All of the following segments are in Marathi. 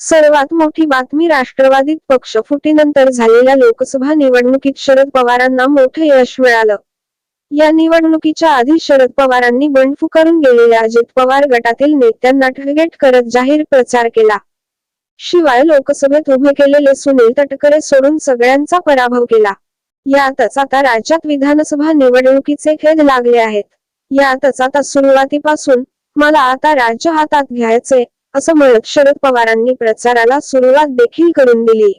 सर्वात मोठी बातमी राष्ट्रवादीत पक्ष फुटीनंतर झालेल्या लोकसभा निवडणुकीत शरद पवारांना मोठं यश मिळालं. या निवडणुकीच्या आधी शरद पवारांनी बंड करून गेलेल्या अजित पवार गटातील नेत्यांना टार्गेट करत जाहीर प्रचार केला. शिवाय लोकसभेत उभे केलेले सुनील तटकरे सोडून सगळ्यांचा पराभव केला. यातच आता राज्यात विधानसभा निवडणुकीचे खेद लागले आहेत. यातच आता सुरुवातीपासून मला आता राज्य हातात घ्यायचे असं म्हणत शरद पवारांनी प्रचाराला सुरुवात देखील करून दिली.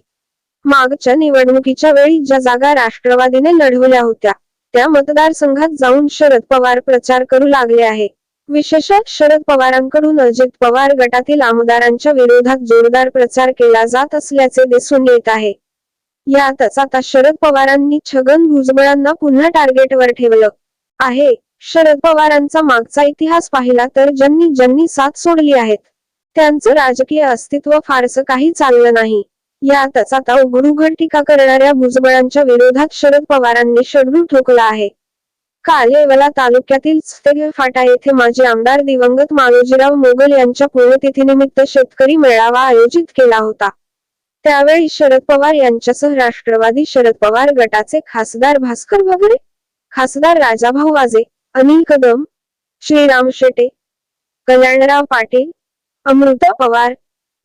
मागच्या निवडणुकीच्या वेळी ज्या जागा राष्ट्रवादीने लढवल्या होत्या त्या मतदारसंघात जाऊन शरद पवार प्रचार करू लागले आहे. विशेषतः शरद पवारांकडून अजित पवार गटातील आमदारांच्या विरोधात जोरदार प्रचार केला जात असल्याचे दिसून येत आहे. यातच आता शरद पवारांनी छगन भुजबळांना पुन्हा टार्गेटवर ठेवलं आहे. शरद पवारांचा मागचा इतिहास पाहिला तर ज्यांनी ज्यांनी साथ सोडली आहेत त्यांचं राजकीय अस्तित्व फारसं काही चाललं नाही. यातच आता उघडुघड टीका करणाऱ्या भुजबळांच्या विरोधात शरद पवारांनी शड्डू ठोकला आहे. काल येवला तालुक्यातील फाटा येथे माजी आमदार दिवंगत मालोजीराव मोगल यांच्या पुण्यतिथीनिमित्त शेतकरी मेळावा आयोजित केला होता. त्यावेळी शरद पवार यांच्यासह राष्ट्रवादी शरद पवार गटाचे खासदार भास्कर भगरे खासदार राजाभाऊ वाजे अनिल कदम श्रीराम शेटे कल्याणराव पाटील अमृता पवार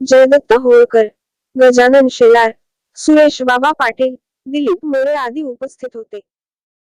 जयदत्त होळकर गजानन शेलार सुरेश बाबा पाटील दिलीप मोरे आदी उपस्थित होते.